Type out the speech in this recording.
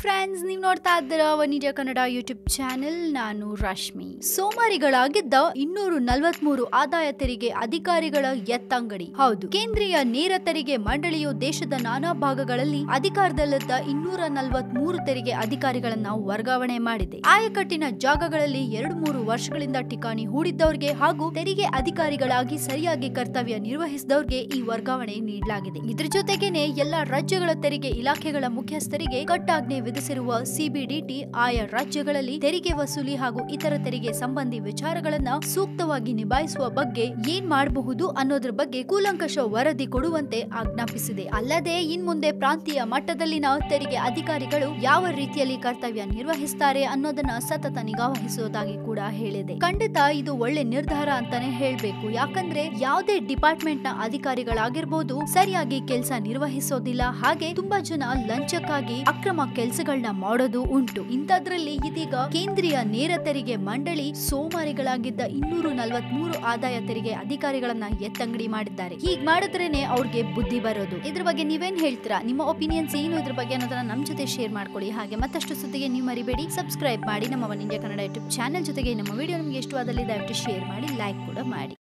Friends ನೀವು ನೋಡ್ತಾ ಇದ್ದೀರಾ ವನಿಜ ಕನ್ನಡ ಯೂಟ್ಯೂಬ್ ಚಾನೆಲ್ ನಾನು ರಶ್ಮಿ. ಸೋಮಾರಿಗಳಾಗಿದ್ದ ಇನ್ನೂರು ನಲವತ್ಮೂರು ಆದಾಯ ತೆರಿಗೆ ಅಧಿಕಾರಿಗಳ ಎತ್ತಂಗಡಿ. ಹೌದು. ಕೇಂದ್ರೀಯ ನೇರ ತೆರಿಗೆ ಮಂಡಳಿಯು ದೇಶದ ನಾನಾ ಭಾಗಗಳಲ್ಲಿ ಅಧಿಕಾರದಲ್ಲಿದ್ದ ಇನ್ನೂರ ನಲವತ್ಮೂರು ತೆರಿಗೆ ಅಧಿಕಾರಿಗಳನ್ನ ವರ್ಗಾವಣೆ ಮಾಡಿದೆ. ಆಯಕಟ್ಟಿನ ಜಾಗಗಳಲ್ಲಿ ಎರಡು ಮೂರು ವರ್ಷಗಳಿಂದ ಠಿಕಾಣಿ ಹೂಡಿದ್ದವರಿಗೆ ಹಾಗೂ ತೆರಿಗೆ ಅಧಿಕಾರಿಗಳಾಗಿ ಸರಿಯಾಗಿ ಕರ್ತವ್ಯ ನಿರ್ವಹಿಸಿದವರಿಗೆ ಈ ವರ್ಗಾವಣೆ ನೀಡಲಾಗಿದೆ. ಇದ್ರ ಜೊತೆಗೇನೆ ಎಲ್ಲಾ ರಾಜ್ಯಗಳ ತೆರಿಗೆ ಇಲಾಖೆಗಳ ಮುಖ್ಯಸ್ಥರಿಗೆ ಕಟ್ಟಾಜ್ಞೆ ವಿಧಿಸಿರುವ ಸಿಬಿಡಿಟಿ ಆಯಾ ರಾಜ್ಯಗಳಲ್ಲಿ ತೆರಿಗೆ ವಸೂಲಿ ಹಾಗೂ ಇತರ ತೆರಿಗೆ ಸಂಬಂಧಿ ವಿಚಾರಗಳನ್ನ ಸೂಕ್ತವಾಗಿ ನಿಭಾಯಿಸುವ ಬಗ್ಗೆ ಏನ್ ಮಾಡಬಹುದು ಅನ್ನೋದ್ರ ಬಗ್ಗೆ ಕೂಲಂಕಷ ವರದಿ ಕೊಡುವಂತೆ ಆಜ್ಞಾಪಿಸಿದೆ. ಅಲ್ಲದೆ ಇನ್ಮುಂದೆ ಪ್ರಾಂತೀಯ ಮಟ್ಟದಲ್ಲಿನ ತೆರಿಗೆ ಅಧಿಕಾರಿಗಳು ಯಾವ ರೀತಿಯಲ್ಲಿ ಕರ್ತವ್ಯ ನಿರ್ವಹಿಸುತ್ತಾರೆ ಅನ್ನೋದನ್ನ ಸತತ ನಿಗಾವಹಿಸುವುದಾಗಿ ಕೂಡ ಹೇಳಿದೆ. ಖಂಡಿತ ಇದು ಒಳ್ಳೆ ನಿರ್ಧಾರ ಅಂತಾನೆ ಹೇಳ್ಬೇಕು. ಯಾಕಂದ್ರೆ, ಯಾವುದೇ ಡಿಪಾರ್ಟ್ಮೆಂಟ್ನ ಅಧಿಕಾರಿಗಳಾಗಿರ್ಬೋದು, ಸರಿಯಾಗಿ ಕೆಲಸ ನಿರ್ವಹಿಸೋದಿಲ್ಲ. ಹಾಗೆ ತುಂಬಾ ಜನ ಲಂಚಕ್ಕಾಗಿ ಅಕ್ರಮ ಕೆಲಸಗಳನ್ನ ಮಾಡೋದು ಉಂಟು. ಇಂಥದ್ರಲ್ಲಿ ಇದೀಗ ಕೇಂದ್ರೀಯ ನೇರ ತೆರಿಗೆ ಮಂಡಳಿ ಸೋಮಾರಿಗಳಾಗಿದ್ದ ಇನ್ನೂರು ನಲವತ್ಮೂರು ಆದಾಯ ತೆರಿಗೆ ಅಧಿಕಾರಿಗಳನ್ನ ಎತ್ತಂಗಡಿ ಮಾಡಿದ್ದಾರೆ. ಹೀಗ್ ಮಾಡಿದ್ರೇನೆ ಅವ್ರಿಗೆ ಬುದ್ಧಿ ಬರೋದು. ಇದ್ರ ಬಗ್ಗೆ ನೀವೇನ್ ಹೇಳ್ತೀರಾ? ನಿಮ್ಮ ಒಪಿನಿಯನ್ಸ್ ಏನು? ಇದ್ರ ಬಗ್ಗೆ ಅನ್ನೋದನ್ನ ನಮ್ ಜೊತೆ ಶೇರ್ ಮಾಡ್ಕೊಳ್ಳಿ. ಹಾಗೆ ಮತ್ತಷ್ಟು ಸುದ್ದಿಗೆ ನೀವು ಮರಿಬೇಡಿ. ಸಬ್ಸ್ಕ್ರೈಬ್ ಮಾಡಿ ನಮ್ಮ one India Kannada YouTube channel ಜೊತೆಗೆ ನಮ್ಮ ವಿಡಿಯೋ ನಿಮಗೆ ಇಷ್ಟವಾದಲ್ಲಿ ದಯವಿಟ್ಟು ಶೇರ್ ಮಾಡಿ, ಲೈಕ್ ಕೂಡ ಮಾಡಿ.